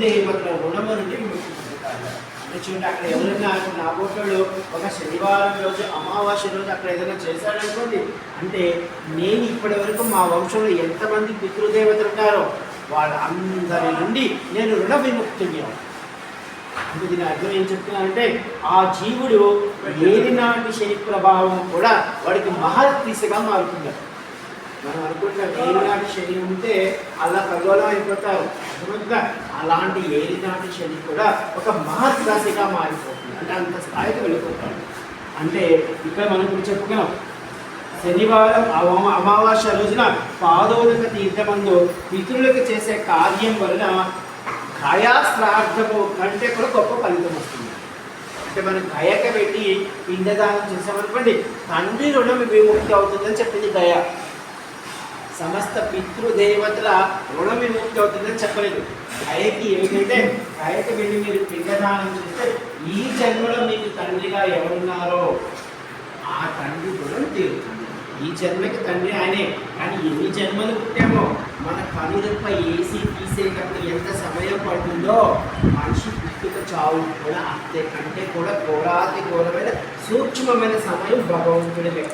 పితృదేవతల రుణము నుండి విముక్తి అంటే చూడండి అక్కడ ఎవరైనా నా పోటాడు ఒక శనివారం రోజు అమావాస్య రోజు అక్కడ ఏదైనా చేశాడనుకోండి అంటే నేను ఇప్పటి వరకు మా వంశంలో ఎంతమంది పితృదేవతలు ఉన్నారో వాళ్ళందరి నుండి నేను రుణ విముక్తుని అంటే దీని అర్థం ఏం చెప్తున్నానంటే ఆ జీవుడు ఏలినాటి శని ప్రభావం కూడా వాడికి మహర్దిశగా మారుతుంది. మనం అనుకుంటాం ఏలినాటి శని ఉంటే అలా కల్లోలం అయిపోతారు. అర్థమవుతుందా? అలాంటి ఏలినాటి శని కూడా ఒక మహద్రాశిగా మారిపోతుంది. అంటే అంత స్థాయికి వెళ్ళిపోతాడు. అంటే ఇక్కడ మనం ఇప్పుడు చెప్పుకున్నాం శనివారం అమ- అమావాస్య రోజున పాదోదక తీర్థమందు పితృలకు చేసే కార్యం వలన గయా కంటే కూడా గొప్ప ఫలితం వస్తుంది. అంటే మనం గయక పెట్టి పిండదానం చేసామనుకోండి తండ్రి రుణం విముక్తి అవుతుందని చెప్పింది గయ సమస్త పితృదేవతల రుణ విముక్తి అవుతుందని చెప్పలేదు. గయకి ఏమిటంటే గయకి వెళ్ళి మీరు పిండదానం చేస్తే ఈ జన్మలో మీకు తండ్రిగా ఎవరున్నారో ఆ తండ్రి రుణం తీరుతుంది. ఈ జన్మకి తండ్రి ఆయనే. కానీ ఎన్ని జన్మలు పుట్టామో మన కనురెప్ప ఏసీ తీసేటప్పుడు ఎంత సమయం పడుతుందో మనిషి పుట్టుక చావు కూడా అంతే. కంటే కూడా ఘోరాతి ఘోరమైన సూక్ష్మమైన సమయం భగవంతుడి లెక్క